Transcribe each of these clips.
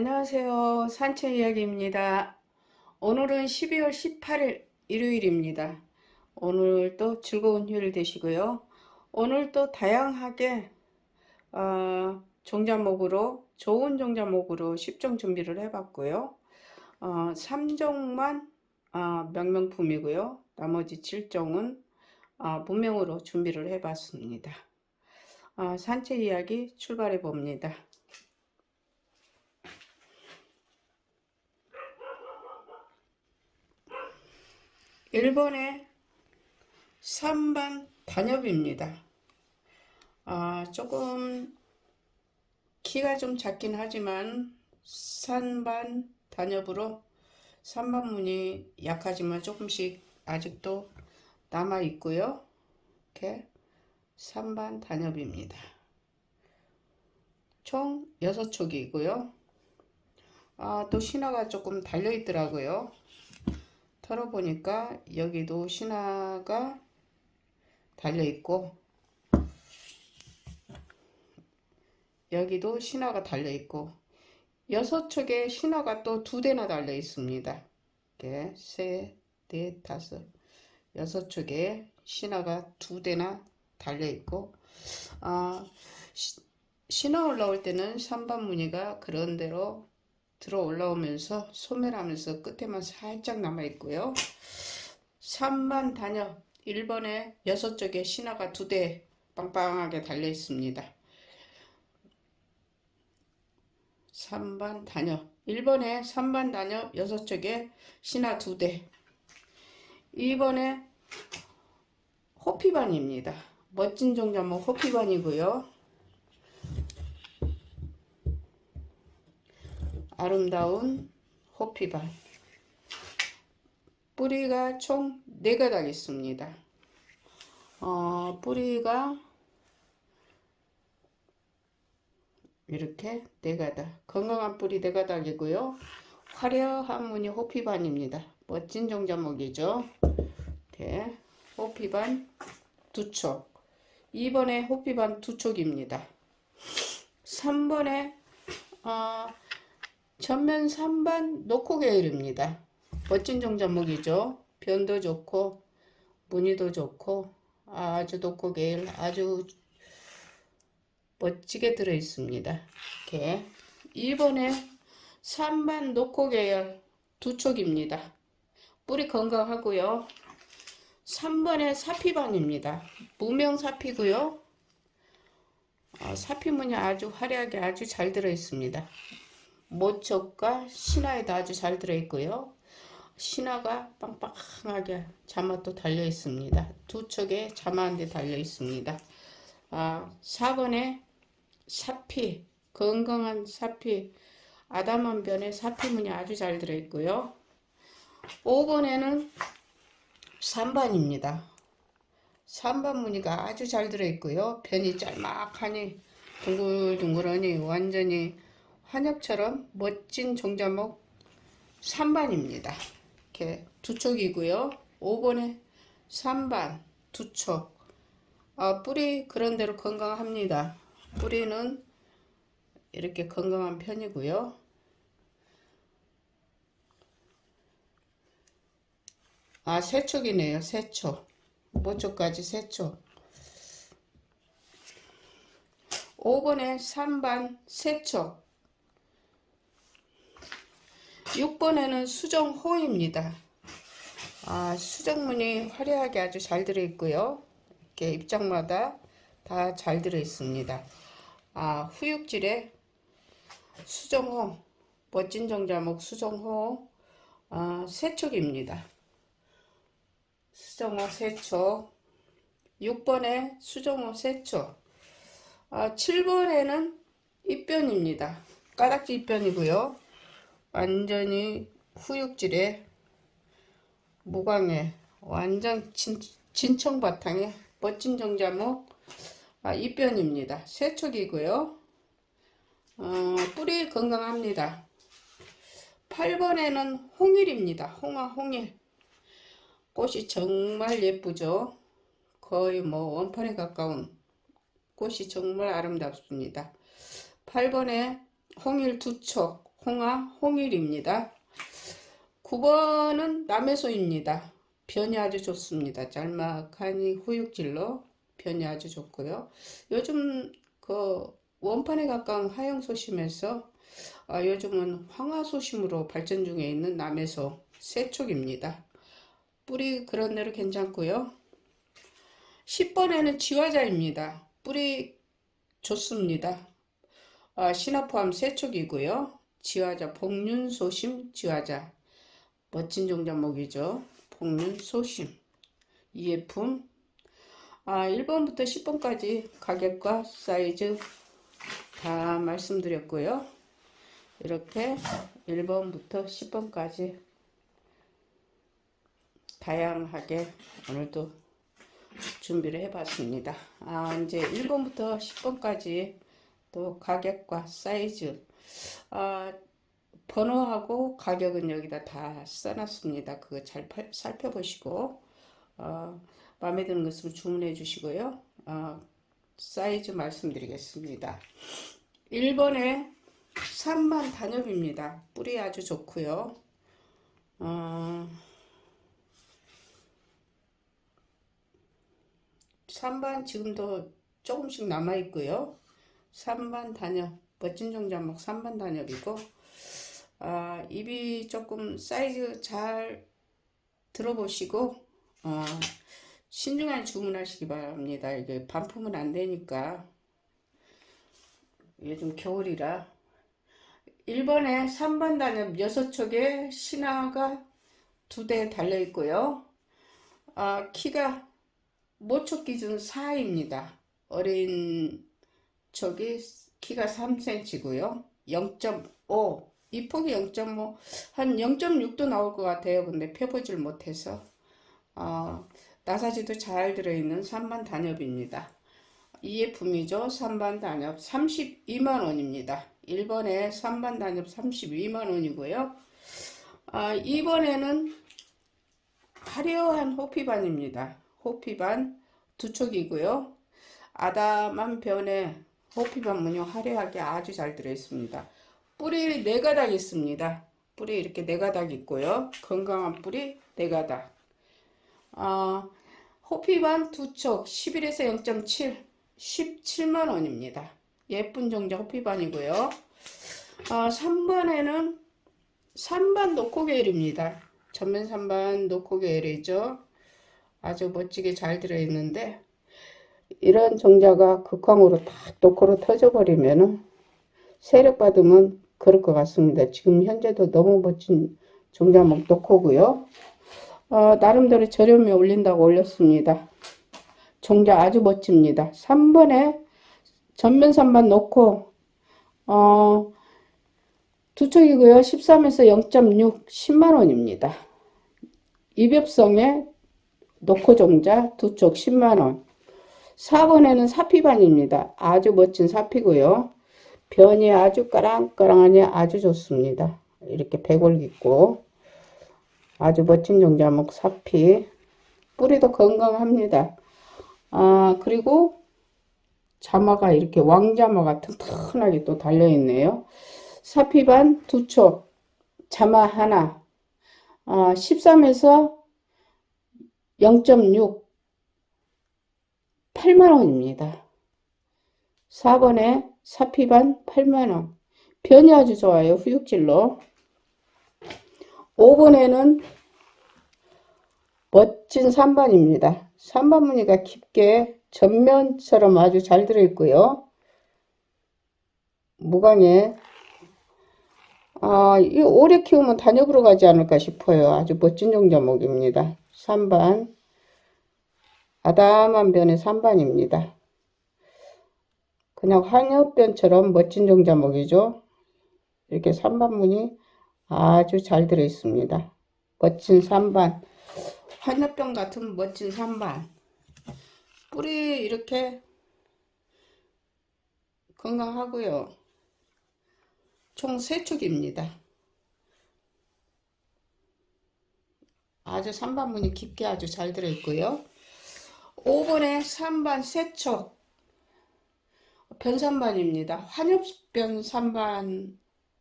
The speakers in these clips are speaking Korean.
안녕하세요. 산책 이야기입니다. 오늘은 12월 18일 일요일입니다. 오늘 또 즐거운 휴일 되시고요. 오늘 또 다양하게 어, 종자목으로 좋은 종자목으로 10종 준비를 해봤고요. 어, 3종만 어, 명명품이고요. 나머지 7종은 어, 문명으로 준비를 해봤습니다. 어, 산책 이야기 출발해 봅니다. 1번의 3반 단엽입니다. 아, 조금 키가 좀 작긴 하지만 3반 단엽으로 3반문이 약하지만 조금씩 아직도 남아 있고요. 이렇게 3반 단엽입니다. 총 6촉이고요. 아, 또 신화가 조금 달려 있더라고요. 털어보니까 여기도 신화가 달려 있고 여기도 신화가 달려 있고 여섯 촉에 신화가 또 두 대나 달려 있습니다. 이렇게 세, 넷, 다섯, 여섯 촉에 신화가 두 대나 달려 있고 아, 시, 신화 올라올 때는 3번 무늬가 그런 대로 들어 올라오면서 소멸하면서 끝에만 살짝 남아 있고요. 3번 단엽 1번에 6쪽에 신화가 두대 빵빵하게 달려 있습니다. 3번 단엽 1번에 3번 단엽 6쪽에 신화 두대 2번에 호피반입니다. 멋진 종자목 호피반이고요. 아름다운 호피반 뿌리가 총 4가닥 있습니다. 어, 뿌리가 이렇게 4가닥 건강한 뿌리 4가닥이고요. 화려한 무늬 호피반입니다. 멋진 종자목이죠. 이렇게 호피반 두 촉. 2번에 호피반 두 촉입니다. 3번에 어, 전면 3반 노코 계열입니다. 멋진 종자목이죠. 변도 좋고 무늬도 좋고 아주 노코 계열 아주 멋지게 들어 있습니다. 이렇게 2번에 3반 노코 계열 두 촉입니다. 뿌리 건강하고요. 3번에 사피반입니다. 무명 사피고요. 어, 사피무늬 아주 화려하게 아주 잘 들어 있습니다. 모촉과 신화에도 아주 잘 들어있고요. 신화가 빵빵하게 자마도 달려 있습니다. 두 척에 자마 한 대 달려 있습니다. 아, 4번에 사피, 건강한 사피, 아담한 변에 사피문이 아주 잘 들어있고요. 5번에는 3반입니다. 3반 무늬가 아주 잘 들어있고요. 변이 짤막하니 둥글둥글하니 완전히 한엽처럼 멋진 종자목 3반입니다. 이렇게 두 촉이고요. 5번에 3반 두 촉. 아, 뿌리 그런대로 건강합니다. 뿌리는 이렇게 건강한 편이고요. 아, 세 촉이네요. 세 촉. 모촉까지 세 촉. 5번에 3반 세 촉. 6번에는 수정호입니다. 아, 수정문이 화려하게 아주 잘 들어있고요. 이렇게 입장마다 다 잘 들어있습니다. 아, 후육질에 수정호, 멋진 정자목 수정호 아, 세촉입니다. 수정호 세촉 6번에 수정호 세촉 아, 7번에는 입변입니다. 까닥지 입변이고요. 완전히 후육질에 무광에 완전 진, 진청 바탕에 멋진 정자목 아, 입변입니다. 세촉이고요. 어, 뿌리 건강합니다. 8번에는 홍일입니다. 홍화 홍일 꽃이 정말 예쁘죠. 거의 뭐 원판에 가까운 꽃이 정말 아름답습니다. 8번에 홍일 두촉 홍화, 홍일입니다. 9번은 남해소입니다. 변이 아주 좋습니다. 짤막하니 후육질로 변이 아주 좋고요. 요즘 그 원판에 가까운 하영소심에서 아, 요즘은 황화소심으로 발전 중에 있는 남해소 세촉입니다. 뿌리 그런 대로 괜찮고요. 10번에는 지화자입니다. 뿌리 좋습니다. 아, 신화 포함 세촉이고요. 지화자 복륜소심 지화자 멋진 종자목이죠. 복륜소심 이예품 아, 1번부터 10번까지 가격과 사이즈 다 말씀드렸고요. 이렇게 1번부터 10번까지 다양하게 오늘도 준비를 해봤습니다. 아, 이제 1번부터 10번까지 또 가격과 사이즈, 아, 번호하고 가격은 여기다 다 써놨습니다. 그거 잘 팔- 살펴보시고, 어, 마음에 드는 것을 주문해 주시고요. 어, 사이즈 말씀드리겠습니다. 1번에 3만 단엽입니다. 뿌리 아주 좋고요. 어, 3반 지금도 조금씩 남아 있고요. 3반 단엽, 멋진 종자목 3반 단엽이고, 아, 입이 조금 사이즈 잘 들어보시고, 어, 신중한 주문하시기 바랍니다. 이게 반품은 안 되니까. 요즘 겨울이라. 1번에 3반 단엽 6촉에 신화가 두 대 달려 있고요. 아, 키가 모촉 기준 4입니다. 어린 촉이 키가 3cm고요. 0.5. 이 폭이 0.5, 한 0.6도 나올 것 같아요. 근데 펴보질 못해서. 어, 나사지도 잘 들어있는 3반 단엽입니다. 이예품이죠. 3반 단엽 32만 원입니다. 1번에 3반 단엽 32만 원이고요. 아, 2번에는 화려한 호피반입니다. 호피반 두 촉이고요. 아담한 변에 호피 반 문양 화려하게 아주 잘 들어있습니다. 뿌리 네 가닥 있습니다. 뿌리 이렇게 네 가닥 있고요. 건강한 뿌리 네 가닥. 아, 호피반 두촉 11에서 0.7 17만 원입니다. 예쁜 종자 호피반이고요. 아, 3번에는 3반 노코게일입니다. 전면 3반 노코게일이죠. 아주 멋지게 잘 들어있는데 이런 종자가 극황으로 딱 노코로 터져버리면은 세력 받으면 그럴 것 같습니다. 지금 현재도 너무 멋진 종자목 노코고요. 어, 나름대로 저렴에 올린다고 올렸습니다. 종자 아주 멋집니다. 3번에 전면 3반 놓고 어, 두 촉이고요. 13에서 0.6 10만 원입니다. 입엽성에 놓고 종자 두촉 10만 원. 4번에는 사피반입니다. 아주 멋진 사피고요. 변이 아주 까랑까랑하니 아주 좋습니다. 이렇게 백월 있고 아주 멋진 종자목 사피 뿌리도 건강합니다. 아 그리고 자마가 이렇게 왕자마가 튼튼하게 또 달려있네요. 사피반 두 촉, 자마 하나, 아, 13에서 0.6, 8만원입니다. 4번에 사피반 8만원. 변이 아주 좋아요. 후육질로. 5번에는 멋진 3반입니다. 3반 무늬가 깊게 전면처럼 아주 잘 들어있고요. 무광에 아, 이 오래 키우면 단엽으로 가지 않을까 싶어요. 아주 멋진 종자목입니다. 3반 아담한 변의 3반입니다. 그냥 황엽변처럼 멋진 종자목이죠. 이렇게 3반 무늬 아주 잘 들어있습니다. 멋진 3반 황엽변 같은 멋진 3반 뿌리 이렇게 건강하고요. 총 3촉입니다. 아주 3반 무늬 깊게 아주 잘 들어있고요. 5번에 3반 3촉 변산반입니다. 환엽변 3반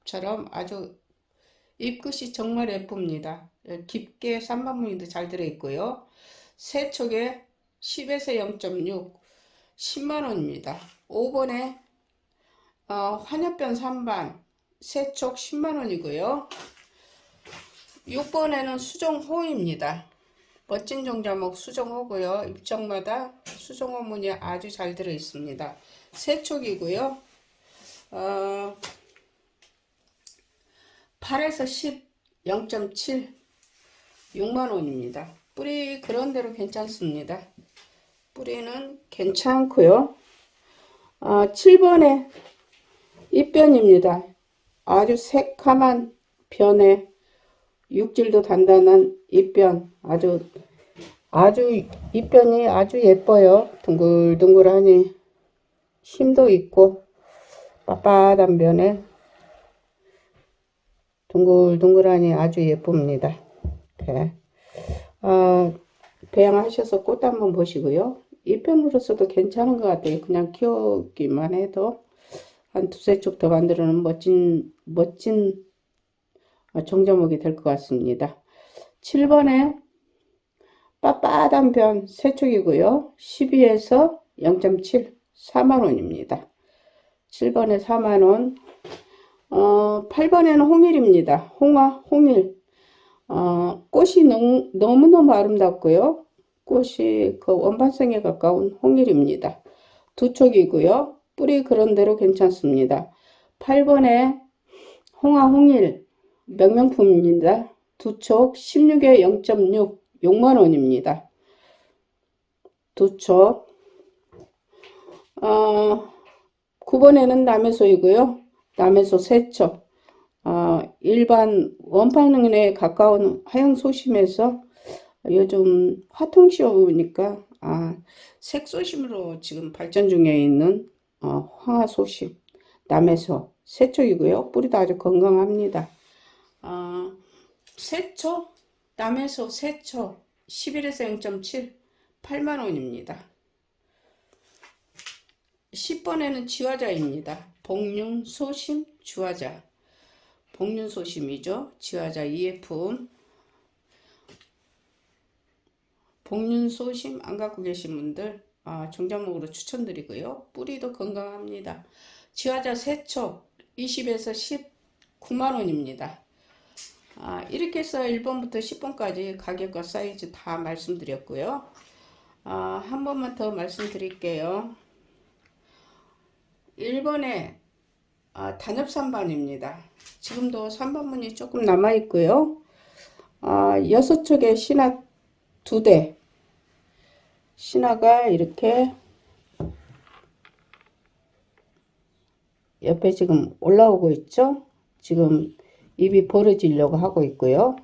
잎처럼 아주 잎끝이 정말 예쁩니다. 깊게 3번 무늬도 잘 들어있고요. 세 촉에 10에서 0.6 10만 원입니다. 5번에 어, 환엽변 3반 세촉 10만 원이고요. 6번에는 수정호입니다. 멋진 종자목 수정호고요. 입장마다 수정호 무늬 아주 잘 들어 있습니다. 세촉이고요. 어, 8에서 10 0.7 6만 원입니다. 뿌리 그런대로 괜찮습니다. 뿌리는 괜찮고요. 아, 7번에 잎변입니다. 아주 새카만 변에 육질도 단단한 잎변 아주 아주 잎변이 아주 예뻐요. 둥글둥글하니 힘도 있고 빳빳한 변에 둥글둥글하니 아주 예쁩니다. 이렇게. 아, 배양하셔서 꽃 한번 보시고요. 잎편으로서도 괜찮은 것 같아요. 그냥 키우기만 해도 한 두세 쪽 더 만들어는 멋진 멋진 종자목이 될 것 같습니다. 7번에 빳빳한 변 세촉이고요. 12에서 0.7 4만원입니다. 7번에 4만원 어, 8번에는 홍일입니다. 홍화, 홍일 어, 꽃이 너무, 너무너무 아름답고요. 꽃이 그 원반성에 가까운 홍일입니다. 두 촉이고요. 뿌리 그런대로 괜찮습니다. 8번에 홍화 홍일 명명품입니다. 두촉 16에 0.6 6만원입니다. 두 촉. 어, 9번에는 남해소이고요. 남해소 세척. 어, 일반 원판에 가까운 하영 소심에서 요즘 화통 씌워보니까 아, 색소심으로 지금 발전 중에 있는 어, 황화소심 남해소 세척이고요. 뿌리도 아주 건강합니다. 어, 세초 남해소 세초 11에서 0.7 8만원입니다. 10번에는 지화자입니다. 복륜 소심 주화자 복륜 소심이죠. 지화자 이예품 복륜 소심 안 갖고 계신 분들 아, 종자목으로 추천드리고요. 뿌리도 건강합니다. 지화자 세촉 20에서 19만원입니다. 아, 이렇게 해서 1번부터 10번까지 가격과 사이즈 다 말씀드렸고요. 아, 한 번만 더 말씀드릴게요. 1번에 아, 단엽 3반입니다. 지금도 3번 문이 조금 남아 있고요. 아, 6척의 신화 2대 신화가 이렇게 옆에 지금 올라오고 있죠. 지금 입이 벌어지려고 하고 있고요.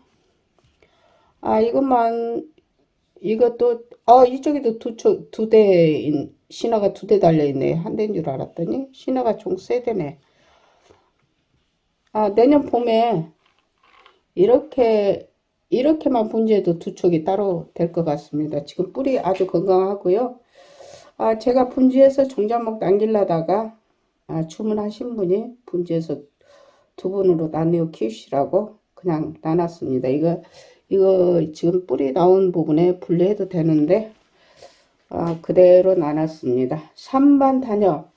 아 이것만 이것도 아 이쪽에도 두두 대 신화가 두 대 달려 있네 한 대인 줄 알았더니 신화가 총 세 대네. 아 내년 봄에 이렇게 이렇게만 분지해도 두 촉이 따로 될 것 같습니다. 지금 뿌리 아주 건강하고요. 아 제가 분지해서 종자목 남길라다가 아, 주문하신 분이 분지해서 두 분으로 나누어 키우시라고 그냥 나눴습니다. 이거 이거 지금 뿌리 나온 부분에 분리해도 되는데 아, 그대로 나눴습니다. 3반 단역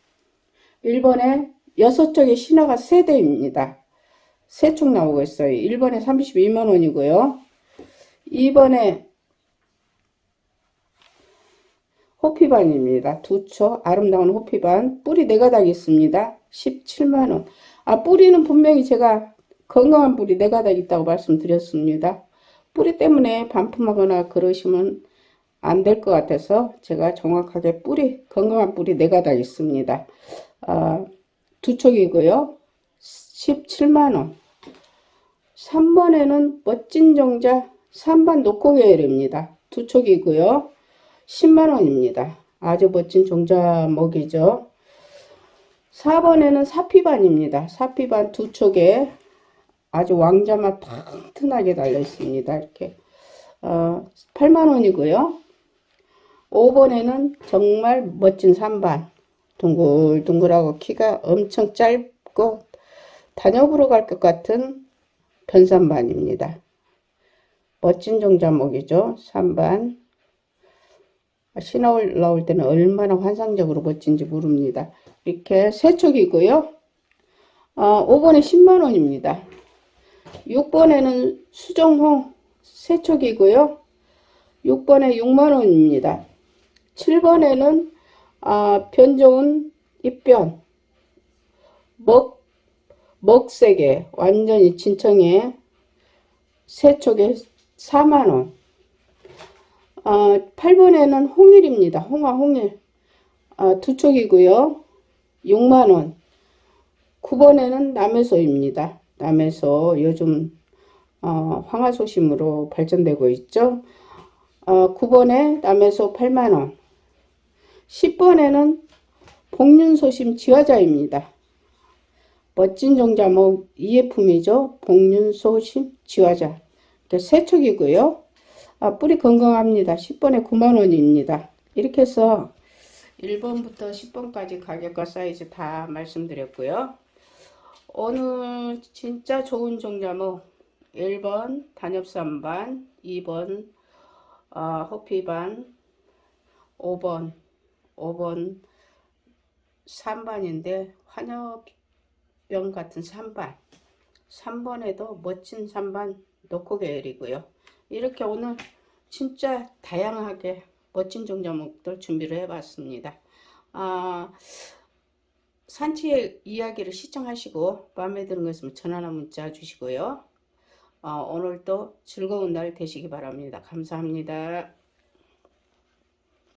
1번에 6쪽의 신화가 3대입니다. 세촉 나오고 있어요. 1번에 32만원이고요. 2번에 호피반입니다. 두촉 아름다운 호피반 뿌리 4가닥 있습니다. 17만원 아 뿌리는 분명히 제가 건강한 뿌리 4가닥 있다고 말씀드렸습니다. 뿌리 때문에 반품하거나 그러시면 안 될 것 같아서 제가 정확하게 뿌리 건강한 뿌리 4가닥 있습니다. 아, 두 촉이고요. 17만원 3번에는 멋진 정자 3번 녹고계열입니다. 두 촉이고요. 10만원입니다. 아주 멋진 종자목이죠. 4번에는 사피반입니다. 사피반 두 촉에 아주 왕자맛 튼튼하게 달려 있습니다. 이렇게 어, 8만원이고요. 5번에는 정말 멋진 3반 둥글둥글하고 키가 엄청 짧고 단엽으로 갈 것 같은 변산반입니다. 멋진 종자목이죠. 3반. 신화 올라올 때는 얼마나 환상적으로 멋진지 모릅니다. 이렇게 세 촉이고요. 어, 5번에 10만원입니다. 6번에는 수정홍 세 촉이고요. 6번에 6만원입니다. 7번에는 아, 변종은 입변 먹 먹세게 완전히 진청에 세 촉에 4만원 아, 8번에는 홍일입니다. 홍화 홍일 아, 두 촉이고요. 6만원 9번에는 남해소입니다. 남해소 요즘 어, 황화소심으로 발전되고 있죠. 어, 9번에 남해소 8만원 10번에는 복륜소심 지화자입니다. 멋진 종자목 이예품이죠. 복륜소심 지화자. 이렇게 세 촉이고요. 아, 뿌리 건강합니다. 10번에 9만원입니다. 이렇게 해서 1번부터 10번까지 가격과 사이즈 다 말씀드렸고요. 오늘 진짜 좋은 종자목 1번 단엽산반 2번 어, 호피반 5번 5번 3반인데 환엽병 같은 3반 3번에도 멋진 3반 노코 계열이고요. 이렇게 오늘 진짜 다양하게 멋진 종자목들 준비를 해봤습니다. 아, 산치의 이야기를 시청하시고 마음에 드는 것은 전화나 문자 주시고요. 어, 오늘도 즐거운 날 되시기 바랍니다. 감사합니다.